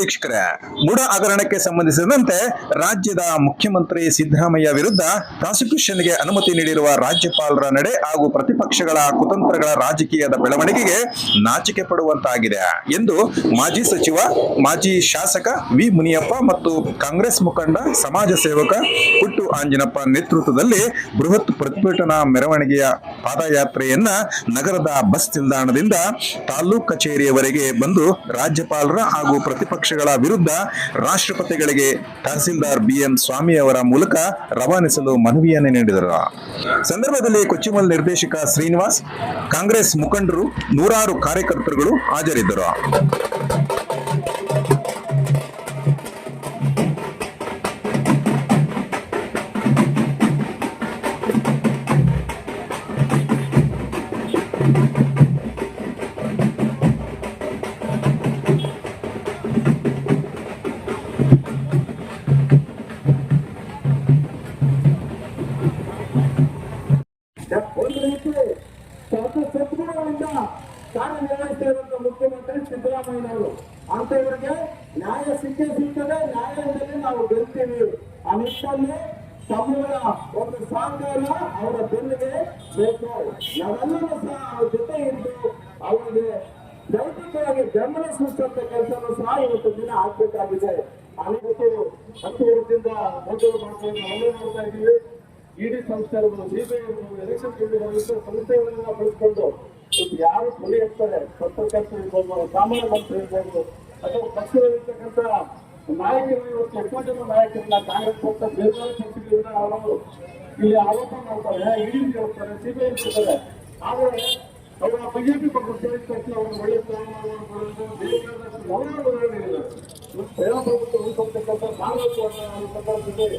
ವೀಕ್ಷಕರೇ ಬುಡ ಹಗರಣಕ್ಕೆ ಸಂಬಂಧಿಸಿದಂತೆ ರಾಜ್ಯದ ಮುಖ್ಯಮಂತ್ರಿ ಸಿದ್ದರಾಮಯ್ಯ ವಿರುದ್ಧ ಪ್ರಾಸಿಕ್ಯೂಷನ್ಗೆ ಅನುಮತಿ ನೀಡಿರುವ ರಾಜ್ಯಪಾಲರ ನಡೆ ಹಾಗೂ ಪ್ರತಿಪಕ್ಷಗಳ ಕುತಂತ್ರಗಳ ರಾಜಕೀಯದ ಬೆಳವಣಿಗೆಗೆ ನಾಚಿಕೆ ಪಡುವಂತಾಗಿದೆ ಎಂದು ಮಾಜಿ ಸಚಿವ, ಮಾಜಿ ಶಾಸಕ ವಿ ಮುನಿಯಪ್ಪ ಮತ್ತು ಕಾಂಗ್ರೆಸ್ ಮುಖಂಡ, ಸಮಾಜ ಸೇವಕ ಪುಟ್ಟು ಆಂಜಿನಪ್ಪ ನೇತೃತ್ವದಲ್ಲಿ ಬೃಹತ್ ಪ್ರತಿಭಟನಾ ಮೆರವಣಿಗೆಯ ಪಾದಯಾತ್ರೆಯನ್ನ ನಗರದ ಬಸ್ ನಿಲ್ದಾಣದಿಂದ ತಾಲ್ಲೂಕು ಕಚೇರಿಯವರೆಗೆ ಬಂದು ರಾಜ್ಯಪಾಲರ ಹಾಗೂ ಪ್ರತಿಪಕ್ಷಗಳ ವಿರುದ್ಧ ರಾಷ್ಟ್ರಪತಿಗಳಿಗೆ ತಹಸೀಲ್ದಾರ್ ಬಿಎಂ ಸ್ವಾಮಿ ಅವರ ಮೂಲಕ ರವಾನಿಸಲು ಮನವಿಯನ್ನು ನೀಡಿದರು. ಸಂದರ್ಭದಲ್ಲಿ ಕೊಚ್ಚಿಮಲ್ ನಿರ್ದೇಶಕ ಶ್ರೀನಿವಾಸ್, ಕಾಂಗ್ರೆಸ್ ಮುಖಂಡರು ನೂರಾರು ಕಾರ್ಯಕರ್ತರುಗಳು ಹಾಜರಿದ್ದರು. ರೀತಿ ಸ್ವಲ್ಪ ಸದ್ಗುಣಗಳಿಂದ ಕಾರ್ಯನಿರ್ವಹಿಸ್ತಾ ಇರುವಂತಹ ಮುಖ್ಯಮಂತ್ರಿ ಸಿದ್ದರಾಮಯ್ಯನವರು. ಅಂತವರಿಗೆ ನ್ಯಾಯ ಸಿಕ್ಕೇ ಸಿಗ್ತದೆ ನ್ಯಾಯಾಲಯದಲ್ಲಿ ನಾವು ಗೆಲ್ತೀವಿ. ಆ ನಿಟ್ಟಿನಲ್ಲಿ ತಮ್ಮಗಳ ಒಂದು ಸಹಕಾರ ಅವರ ಬೆನ್ನಿಗೆ ಬೇಕು. ನಾವೆಲ್ಲರೂ ಸಹ ಅವ್ರ ಜೊತೆ ಇದ್ದು ಅವರಿಗೆ ದೈಹಿಕವಾಗಿ ಬೆಂಬಲ ಸೂಚಿಸುವಂತ ಕೆಲಸವನ್ನು ಸಹ ಇವತ್ತು ದಿನ ಆಗ್ಬೇಕಾಗಿದೆ. ಅನಿವತ್ತು ಹತ್ತು ವರ್ಷದಿಂದ ಮಾಡ್ತಾ ಒಳ್ಳೆ ಮಾಡ್ತಾ ಇದ್ದೀವಿ. ಇಡಿ ಸಂಸ್ಥೆ ಇರ್ಬೋದು ಸಿಬಿಐ ಇರ್ಬೋದು ಎಲೆಕ್ಷನ್ ಕಮಿಷನ್ ಸಂಸ್ಥೆಗಳನ್ನ ಬಳಸ್ಕೊಂಡು ಯಾರು ಬಲಿ ಇರ್ತಾರೆ ಪತ್ರಕರ್ತರು ಇರ್ಬೋದು ಸಾಮಾನ್ಯ ಮಂತ್ರಿ ಇರ್ಬೋದು. ಅಥವಾ ಪಕ್ಷದಲ್ಲಿರ್ತಕ್ಕಂಥ ನಾಯಕರು ಇವತ್ತು ಎಷ್ಟೋ ಜನ ನಾಯಕರನ್ನ ಕಾಂಗ್ರೆಸ್ ಪಕ್ಷ ಬೇರೆ ಪಕ್ಷಗಳಿಂದ ಅವರು ಇಲ್ಲಿ ಆರೋಪ ಮಾಡ್ತಾರೆ ಇಡಿ ಕೇಳ್ತಾರೆ ಸಿಬಿಐ ಕೇಳ್ತಾರೆ ಆದರೆ ಅವರ ಬಿಜೆಪಿ ಪಕ್ಷ ಸೇರಿದ ಅವರು ಒಳ್ಳೆ ಪ್ರಯಾಣ ಪ್ರಜಾಪ್ರಭುತ್ವ ಉಳಿಸತಕ್ಕಂಥ ಅನ್ನತಕ್ಕಂಥ ಜೊತೆ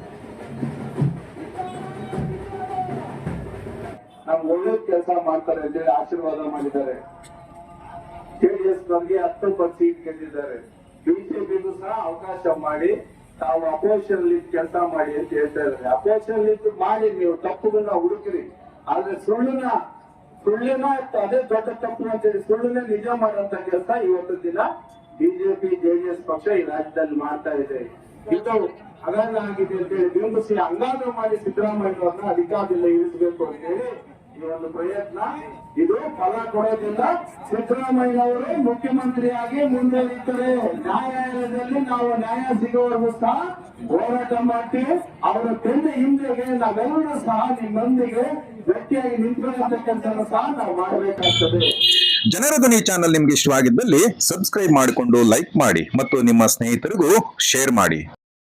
ಒಳ್ಳೆ ಕೆಲಸ ಮಾಡ್ತಾರೆ ಅಂತೇಳಿ ಆಶೀರ್ವಾದ ಮಾಡಿದ್ದಾರೆ. ಜೆಡಿಎಸ್ ನವರಿಗೆ ಹತ್ತೊಂಬತ್ತು ಸೀಟ್ ಗೆದ್ದಿದ್ದಾರೆ. ಬಿಜೆಪಿಗೂ ಸಹ ಅವಕಾಶ ಮಾಡಿ, ತಾವು ಅಪೋಸಿಷನ್ ಲಿಸ್ಟ್ ಕೆಲಸ ಮಾಡಿ ಅಂತ ಹೇಳ್ತಾ ಇದ್ದಾರೆ. ಅಪೋಸಿಷನ್ ಲಿಸ್ಟ್ ಮಾಡಿ, ನೀವು ತಪ್ಪುಗಳನ್ನ ಹುಡುಕಿರಿ. ಆದ್ರೆ ಸುಳ್ಳಿನ ಸುಳ್ಳಿನ ಅದೇ ದೊಡ್ಡ ತಪ್ಪು ಅಂತೇಳಿ ಸುಳ್ಳಿನ ನಿಜ ಮಾಡುವಂತ ಕೆಲಸ ಇವತ್ತು ದಿನ ಬಿಜೆಪಿ ಜೆಡಿಎಸ್ ಪಕ್ಷ ಈ ರಾಜ್ಯದಲ್ಲಿ ಮಾಡ್ತಾ ಇದೆ. ಇದು ಹಗರಣ ಆಗಿದೆ ಅಂತ ಹೇಳಿ ಬಿಂಬಿಸಿ ಹಂಗಾದ್ರೂ ಮಾಡಿ ಸಿದ್ದರಾಮಯ್ಯ ಅಧಿಕಾರದಿಂದ ಇಳಿಸಬೇಕು ಅಂತೇಳಿ ಈ ಒಂದು ಪ್ರಯತ್ನ, ಇದು ಫಲ ಕೊಡೋದಿಲ್ಲ ಸಿದ್ದರಾಮಯ್ಯನವರು ಮುಖ್ಯಮಂತ್ರಿಯಾಗಿ ನಿಂತರೆ. ನ್ಯಾಯಾಲಯದಲ್ಲಿ ನಾವು ನ್ಯಾಯ ಸಿಗುವವರೆಗೂ ಸಹ ಹೋರಾಟ ಮಾಡ್ತೀವಿ. ಅವರ ಬೆನ್ನ ಹಿಂದೆಗೆ ನಾವೆಲ್ಲರೂ ಸಹ ನಿಮ್ಮೊಂದಿಗೆ ಗಟ್ಟಿಯಾಗಿ ನಿಂತ್ಕೊಳ್ಳತಕ್ಕಂಥ ಸಹ ನಾವು ಮಾಡಬೇಕಾಗ್ತದೆ. ಜನರ ಧ್ವನಿ ಚಾನೆಲ್ ನಿಮ್ಗೆ ಇಷ್ಟವಾಗಿದ್ದಲ್ಲಿ ಸಬ್ಸ್ಕ್ರೈಬ್ ಮಾಡಿಕೊಂಡು ಲೈಕ್ ಮಾಡಿ ಮತ್ತು ನಿಮ್ಮ ಸ್ನೇಹಿತರಿಗೂ ಶೇರ್ ಮಾಡಿ.